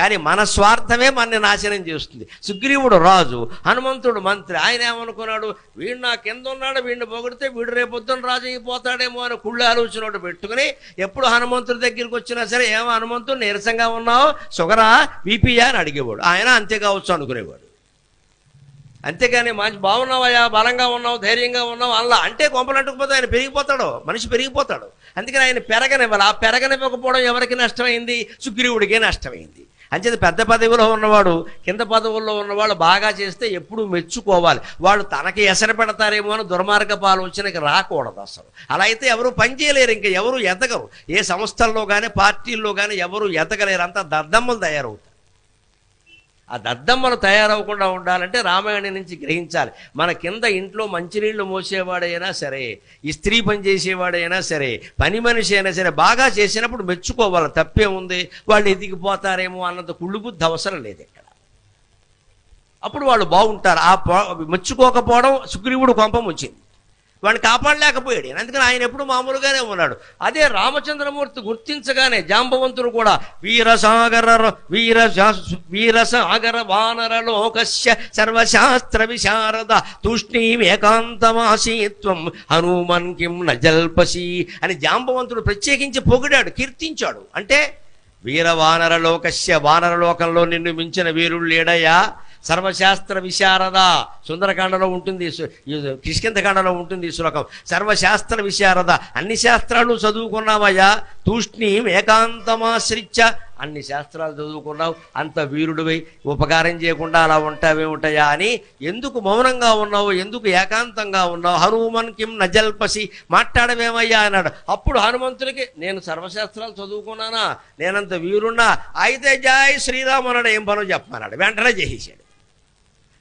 కానీ మన స్వార్థమే మనని నాశనం చేస్తుంది. సుగ్రీవుడు రాజు హనుమంతుడు మంత్రి ఆయన ఏమనుకున్నాడు? వీడు నా కింద ఉన్నాడు వీడిని పొగిడితే వీడు రేపొద్దున రాజు అయిపోతాడేమో అని కుళ్ళు ఆలోచన పెట్టుకుని ఎప్పుడు హనుమంతుడి దగ్గరికి వచ్చినా సరే ఏమో హనుమంతుడు నీరసంగా ఉన్నావు? సుగరా బీపీయా? అని అడిగేవాడు. ఆయన అంతే కావచ్చు అనుకునేవాడు. అంతేగాని మంచి బాగున్నావయ్యా బలంగా ఉన్నావు ధైర్యంగా ఉన్నావు అలా అంటే కొంపలంటుకుపోతే ఆయన పెరిగిపోతాడు మనిషి పెరిగిపోతాడు. అందుకని ఆయన పెరగనివ్వాలి. ఆ పెరగనివ్వకపోవడం ఎవరికి నష్టమైంది? సుగ్రీవుడికే నష్టమైంది. అంచేది పెద్ద పదవిలో ఉన్నవాడు కింద పదవుల్లో ఉన్నవాళ్ళు బాగా చేస్తే ఎప్పుడూ మెచ్చుకోవాలి. వాళ్ళు తనకి ఎసర పెడతారేమో అని దుర్మార్గపు ఆలోచనకి రాకూడదు అసలు. అలా అయితే ఎవరు పనిచేయలేరు ఇంకా ఎవరు ఎదగరు. ఏ సంస్థల్లో కానీ పార్టీల్లో కానీ ఎవరు ఎదగలేరు. అంతా దద్దమ్మలు తయారవుతారు. ఆ దద్దమ్మలు తయారవకుండా ఉండాలంటే రామాయణం నుంచి గ్రహించాలి. మన కింద ఇంట్లో మంచినీళ్ళు మోసేవాడైనా సరే ఇస్త్రీ పని చేసేవాడైనా సరే పని మనిషి అయినా సరే బాగా చేసినప్పుడు మెచ్చుకోవాలి. తప్పే ఉంది వాళ్ళు ఎదిగిపోతారేమో అన్నంత కుళ్ళు బుద్ధి అవసరం లేదు ఇక్కడ అప్పుడు వాళ్ళు బాగుంటారు. ఆ మెచ్చుకోకపోవడం సుగ్రీవుడు కొంపం వచ్చింది. వాడిని కాపాడలేకపోయాడు. అందుకని ఆయన ఎప్పుడు మామూలుగానే ఉన్నాడు. అదే రామచంద్రమూర్తి గుర్తించగానే జాంబవంతుడు కూడా వీరసాగర వీర వీరసాగర వానర లోకస్య సర్వశాస్త్ర విశారద తూష్ణీం ఏకాంతమాసీత్వం హనుమన్ కిం నజల్పసి అని జాంబవంతుడు ప్రత్యేకించి పొగిడాడు కీర్తించాడు. అంటే వీరవానర లోకస్య వానర లోకంలో నిన్ను మించిన వీరుడు లేడయ్యా. సర్వశాస్త్ర విశారద సుందరకాండలో ఉంటుంది కిష్కింతకాండలో ఉంటుంది శ్లోకం. సర్వశాస్త్ర విశారద అన్ని శాస్త్రాలు చదువుకున్నావయ్యా. తూష్ణీం ఏకాంతమాశ్రిత్య అన్ని శాస్త్రాలు చదువుకున్నావు అంత వీరుడివై ఉపకారం చేయకుండా అలా ఉంటావేమిటయా అని ఎందుకు మౌనంగా ఉన్నావు ఎందుకు ఏకాంతంగా ఉన్నావు? హనుమన్ కిం నజల్పసి మాట్లాడమేమయ్యా అన్నాడు. అప్పుడు హనుమంతుడికి నేను సర్వశాస్త్రాలు చదువుకున్నానా నేనంత వీరున్నా అయితే జాయ్ శ్రీరామ్ అన్నాడు. ఏం పనో చెప్పమన్నాడు. వెంటనే చేసేసాడు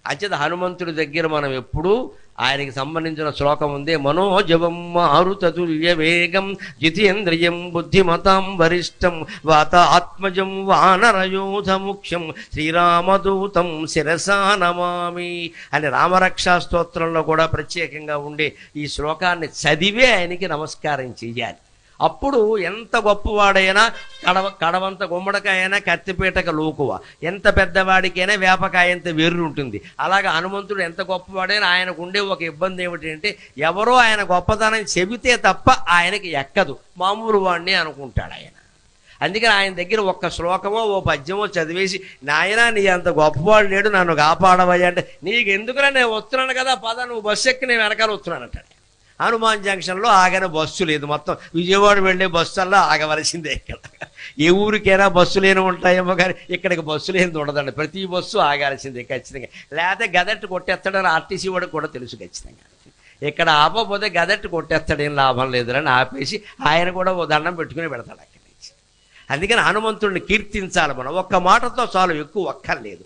అంచేత హనుమంతుడి దగ్గర మనం ఎప్పుడూ ఆయనకి సంబంధించిన శ్లోకం ఉంది మనోజవం మారుతతుల్య వేగం జితేంద్రియం బుద్ధిమతాం వరిష్టం వాత ఆత్మజం వానరయోధ ముఖ్యం శ్రీరామదూతం శిరసా నమామి అని రామరక్షా స్తోత్రంలో కూడా ప్రత్యేకంగా ఉండే ఈ శ్లోకాన్ని చదివే ఆయనకి నమస్కారం చెయ్యాలి. అప్పుడు ఎంత గొప్పవాడైనా కడవ కడవంత గుమ్మడికాయైనా కత్తిపీటక లోకువ. ఎంత పెద్దవాడికైనా వేపకాయంత వెర్రు ఉంటుంది. అలాగే హనుమంతుడు ఎంత గొప్పవాడైనా ఆయనకు ఉండే ఒక ఇబ్బంది ఏమిటంటే ఎవరో ఆయన గొప్పతనం చెబితే తప్ప ఆయనకి ఎక్కదు. మామూలు వాడిని అనుకుంటాడు ఆయన. అందుకని ఆయన దగ్గర ఒక్క శ్లోకమో ఓ పద్యమో చదివేసి నాయనా నీ అంత గొప్పవాడు లేడు నన్ను కాపాడవయ్యా అంటే నీకు ఎందుకురా నేను వస్తున్నాను కదా పద నువ్వు బస్సు ఎక్కి నేను వెనకాల వస్తున్నాను అంటాడు. హనుమాన్ జంక్షన్లో ఆగనే బస్సు లేదు. మొత్తం విజయవాడ వెళ్ళే బస్సుల్లో ఆగవలసిందే ఇక్కడ. ఏ ఊరికైనా బస్సు లేని ఉంటాయేమో కానీ ఇక్కడికి బస్సు లేని ఉండదండి. ప్రతి బస్సు ఆగాల్సిందే ఖచ్చితంగా. లేకపోతే గదట్టు కొట్టేస్తాడని ఆర్టీసీ వాడికి కూడా తెలుసు ఖచ్చితంగా. ఇక్కడ ఆపకపోతే గదట్టు కొట్టేస్తాడేం లాభం లేదురని ఆపేసి ఆయన కూడా ఓ దండం పెట్టుకుని పెడతాడు అక్కడి నుంచి. అందుకని హనుమంతుడిని కీర్తించాలి మనం. ఒక్క మాటతో చాలు ఎక్కువ ఒక్కర్లేదు.